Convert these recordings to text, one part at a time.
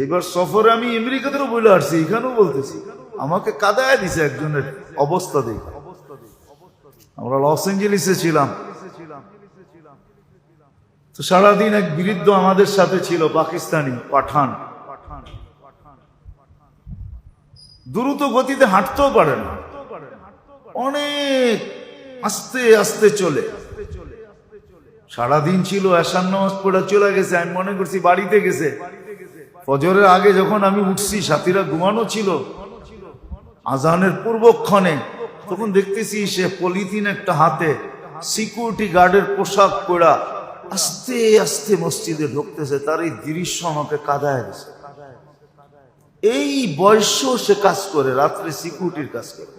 এইবার সফরে আমি আমেরিকাতেও বলে আসছি, এখানেও বলতেছি। আমাকে কাদায় দিছে একজনের অবস্থা দেখে। আমরা লস এঞ্জেলিসে ছিলাম। তো সারাদিন এক বিরুদ্ধ আমাদের সাথে ছিল, পাকিস্তানি, পাঠান। দ্রুত গতিতে হাঁটতেও পারে না। অনেক আস্তে আস্তে চলে। সারাদিন ছিল এসান নামাজ পড়ে চলে গেছে, আমি মনে করছি বাড়িতে গেছে। ফজরের আগে যখন আমি উঠছি, সাথীরা ঘুমানো ছিল। আজানের পূর্বক্ষণে তখন দেখতেছি সে পলিথিন একটা হাতে সিকিউরিটি গার্ডের পোশাক পরা আস্তে আস্তে মসজিদে ঢুকতেছে, তার এই দৃশ্য আমাকে কাদায় গেছে এই বয়সেও সে কাজ করে, রাত্রে সিকিউরিটির কাজ করে।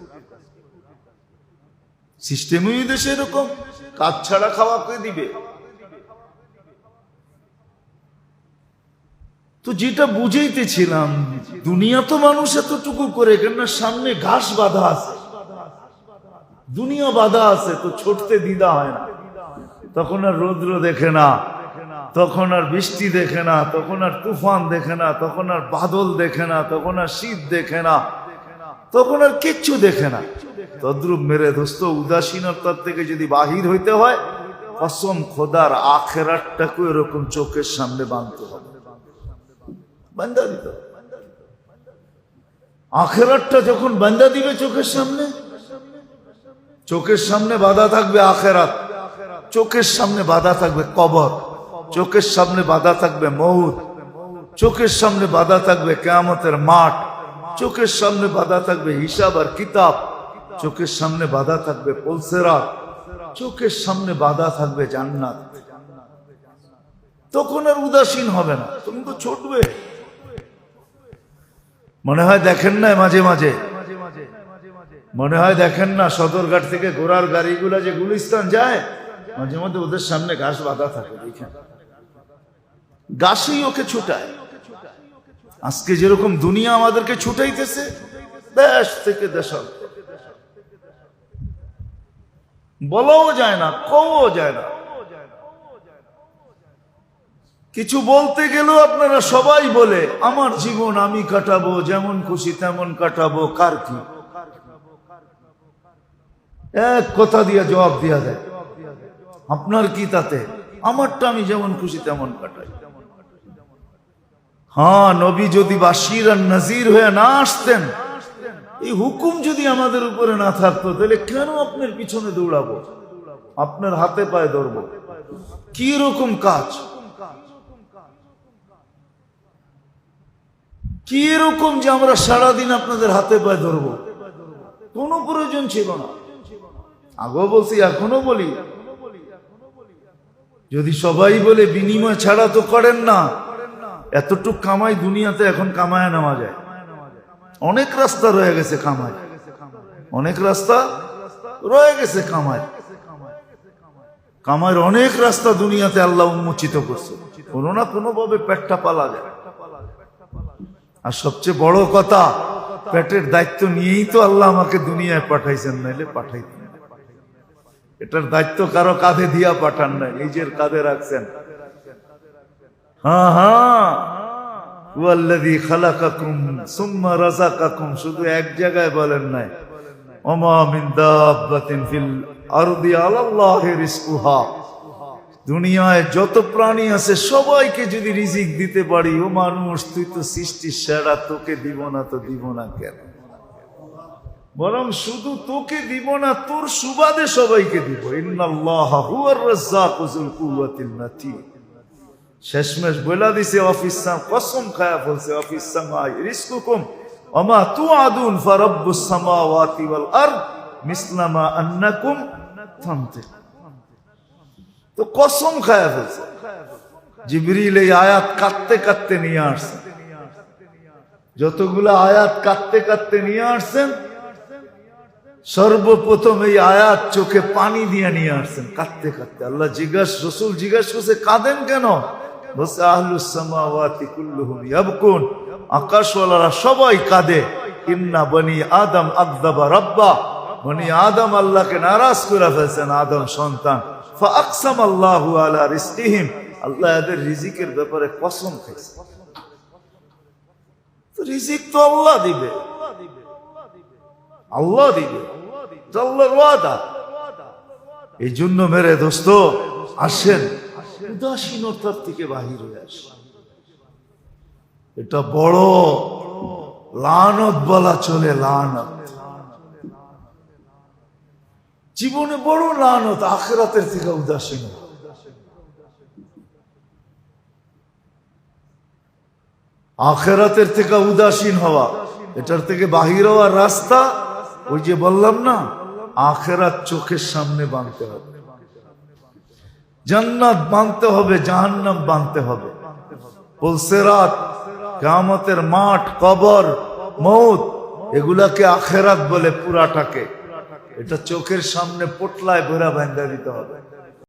সিস্টেমই দেশে এরকম, কাজ ছাড়া খাওয়া কে দিবে? তো যেটা বুঝাইতেছিলাম, দুনিয়া তো মানুষ এতটুকু করে, কেননা সামনে ঘাস বাঁধা আছে। দুনিয়া বাঁধা আছে, তো ছুটতে দিদা হয় না। তখন আর রৌদ্র দেখে না, তখন আর বৃষ্টি দেখে না, তখন আর তুফান দেখে না, তখন আর বাদল দেখে না, তখন আর শীত দেখে না, তখন আর কিচ্ছু দেখে না। তদ্রুপ মেরে দোস্ত উদাসীনতার থেকে যদি বাহির হইতে হয় অসম খোদার আখেরাতটাকে এরকম চোখের সামনে বাঁধতে হবে। বান্ধা দিত আখেরাতটা যখন বান্ধা দিবে চোখের সামনে চোখের সামনে বাধা থাকবে আখেরাত। চোখের সামনে বাধা থাকবে কবর। চোখের সামনে বাধা থাকবে মৌত। চোখের সামনে বাধা থাকবে কেয়ামতের মাঠ। চোখের সামনে বাধা থাকবে হিসাব আর কিতাব। চোখের সামনে বাধা থাকবে পলসেরা চোখের সামনে বাধা থাকবে জান্নাত। তখন আর উদাসীন হবে না। তুমি তো ছুটবে। মনে হয় দেখেন না মাঝে মাঝে? মনে হয় দেখেন না সদরঘাট থেকে ঘোড়ার গাড়িগুলা যে গুলিস্তান যায়, মাঝে মধ্যে ওদের সামনে ঘাস বাঁধা থাকে, দেখেন। ঘাসই ওকে ছুটায়। আজকে যেরকম দুনিয়া আমাদেরকে ছুটাইতেছে, দেশ থেকে দেশ বলাও যায় না কও যায় না। কিছু বলতে গেলেও আপনারা সবাই বলে, আমার জীবন আমি কাটাবো, যেমন খুশি তেমন কাটাবো, কার কি? এক কথা দিয়ে জবাব দিয়া দেয়, আপনার কি তাতে? আমারটা আমি যেমন খুশি তেমন কাটাই। হ্যাঁ নবী যদি বাসির আর নাজির হয়ে না আসতেন, এই হুকুম যদি আমাদের উপরে না থাকতো, তাহলে কেন আপনার পিছনে দৌড়াবো? আপনার হাতে পায়ে ধরবো? কি রকম কাজ? কি এরকম যে আমরা সারাদিন আপনাদের হাতে পায়ে ধরবো? কোনো প্রয়োজন ছিল না। আগেও বলছি এখনও বলি। যদি সবাই বলে বিনিময় ছাড়া তো করেন না, এতটুক কামাই দুনিয়াতে এখন কামায় নেওয়া যায়। অনেক রাস্তা রয়ে গেছে কামাই অনেক রাস্তা রয়ে গেছে কামাই কামাইয়ের অনেক রাস্তা দুনিয়াতে আল্লাহ উন্মোচিত করছে। কোনো না কোনোভাবে পেটটা পালা যায়। আর সবচেয়ে বড় কথা, পেটের দায়িত্ব নিয়েই তো আল্লাহ আমাকে দুনিয়ায় পাঠাইছেন, নাইলে পাঠাইতেন এটার দায়িত্ব কারও কাঁধে দিয়া পাঠান নাই নিজের কাঁধে রাখছেন। হ্যাঁ হ্যাঁ। ওয়াল্লাযী খালাকাকুম সুম্মা রাযাকাকুম, শুধু এক জায়গায় বলেন নাই। ওমা মিন দাব্বাতিন ফিল আরদি আলাল্লাহি রিজকুহা। দুনিয়ায় যত প্রাণী আছে, সবাইকে যদি রিজিক দিতে পারি, ও মানুষ, তুই তো সৃষ্টির সেরা, তোকে দিব না তো দিব না কেন? বরং শুধু তোকে দিব না, তোর সুবাদে সবাইকে দিব। শেষমেশ বইলা দিছে, অফিস কসম খায়া অফিস রিস্কুকুম ওমা তুআদুন ফারাব্বুস সামাওয়াতি আরদ মিসলামা আন্নাকুম তামতিক তো কসম খায়া ফেলছে। জিবরিল এই আয়াত কাঁদতে কাঁদতে নিয়ে আসছেন যতগুলো আয়াত কাঁদতে কাঁদতে নিয়ে আসছেন, সর্বপ্রথম এই আয়াত চোখে পানি দিয়ে নিয়ে আসছেন, কাঁদতে কাঁদতে। আল্লাহ জিজ্ঞাস রসুল জিজ্ঞাস করছে, কাঁদেন কেন? আকাশওয়ালারা সবাই কাঁদে, ইন্না বনি আদম আকদাবা রাব্বা। বনি আদম আল্লাহকে নারাজ করে ফেলছেন, আদম সন্তান। এই জন্য মেরে দোস্ত, আসেন। উদাসীনতার থেকে বাহির হয়ে আসেন। এটা বড় লানত বলা চলে, লানত। জীবনে বড় লানত আখেরাতের থেকে উদাসীন। আখেরাতের থেকে উদাসীন হওয়া, এটার থেকে বাহির হওয়ার রাস্তা, ওই যে বললাম না, আখেরাত চোখের সামনে বাঁধতে হবে। জান্নাত বাঁধতে হবে, জাহান্নাম বাঁধতে হবে। বলছে রাত কামতের মাঠ, কবর মৌত এগুলাকে আখেরাত বলে পুরাটাকে। এটা চোখের সামনে পোটলায় ভরা বান্ধা দিতে হবে।